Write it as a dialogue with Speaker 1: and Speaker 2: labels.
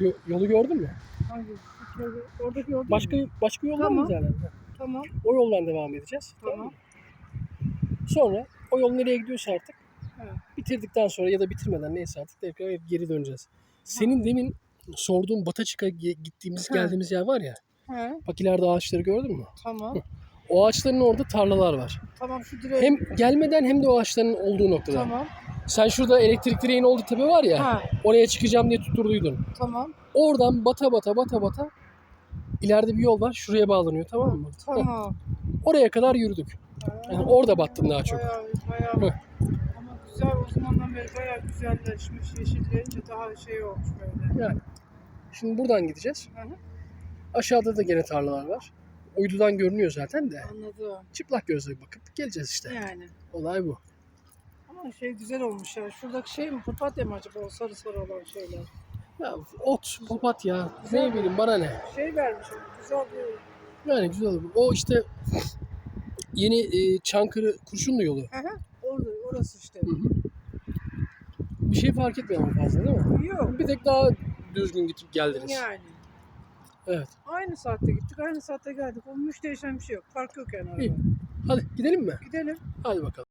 Speaker 1: Şu yolu gördün mü?
Speaker 2: Hangi? Oradaki yol
Speaker 1: Başka başka yol var
Speaker 2: Tamam.
Speaker 1: mı zaten?
Speaker 2: Tamam.
Speaker 1: O yoldan devam edeceğiz.
Speaker 2: Tamam.
Speaker 1: mı? Sonra o yol nereye gidiyorsa artık
Speaker 2: Evet.
Speaker 1: bitirdikten sonra ya da bitirmeden neyse artık tekrar hep geri döneceğiz. Senin demin sorduğun Bataçık'a ge- gittiğimiz
Speaker 2: Ha.
Speaker 1: geldiğimiz yer var ya.
Speaker 2: He.
Speaker 1: Bak ileride ağaçları gördün mü?
Speaker 2: Tamam.
Speaker 1: O ağaçların orada tarlalar var.
Speaker 2: Tamam şu direğe.
Speaker 1: Hem gelmeden hem de o ağaçların olduğu noktada.
Speaker 2: Tamam.
Speaker 1: Sen şurada elektrik direğin olduğu tepe var ya.
Speaker 2: Ha.
Speaker 1: Oraya çıkacağım diye tutturduydun.
Speaker 2: Tamam.
Speaker 1: Oradan bata bata bata bata ileride bir yol var. Şuraya bağlanıyor tamam mı?
Speaker 2: Tamam.
Speaker 1: Oraya kadar yürüdük. Yani orada battım daha çok.
Speaker 2: Bayağı, bayağı.
Speaker 1: Hı.
Speaker 2: Ama güzel o zamandan beri bayağı güzelleşmiş. Yeşilleyince daha şey olmuş böyle.
Speaker 1: Yani. Şimdi buradan gideceğiz.
Speaker 2: Hı hı.
Speaker 1: Aşağıda da gene tarlalar var. Uydudan görünüyor zaten de.
Speaker 2: Anladım.
Speaker 1: Çıplak gözle bakıp geleceğiz işte.
Speaker 2: Yani.
Speaker 1: Olay bu.
Speaker 2: Ama şey güzel olmuş ya. Şuradaki şey mi? Papatya mı acaba o sarı sarı olan şeyler?
Speaker 1: Ya ot, papatya, ne bileyim bana ne.
Speaker 2: Şey vermiş. Güzel bir...
Speaker 1: Yani güzel olur. O işte yeni e, Çankırı Kurşunlu yolu.
Speaker 2: Hı hı. Orada, orası işte.
Speaker 1: Hı hı. Bir şey fark etmiyor ama fazla değil mi?
Speaker 2: Yok.
Speaker 1: Bir tek daha düzgün gidip geldiniz.
Speaker 2: Yani.
Speaker 1: Evet.
Speaker 2: Aynı saatte gittik, aynı saatte geldik. Onun değişen bir şey yok. Fark yok yani arada.
Speaker 1: İyi. Hadi gidelim mi?
Speaker 2: Gidelim.
Speaker 1: Hadi bakalım.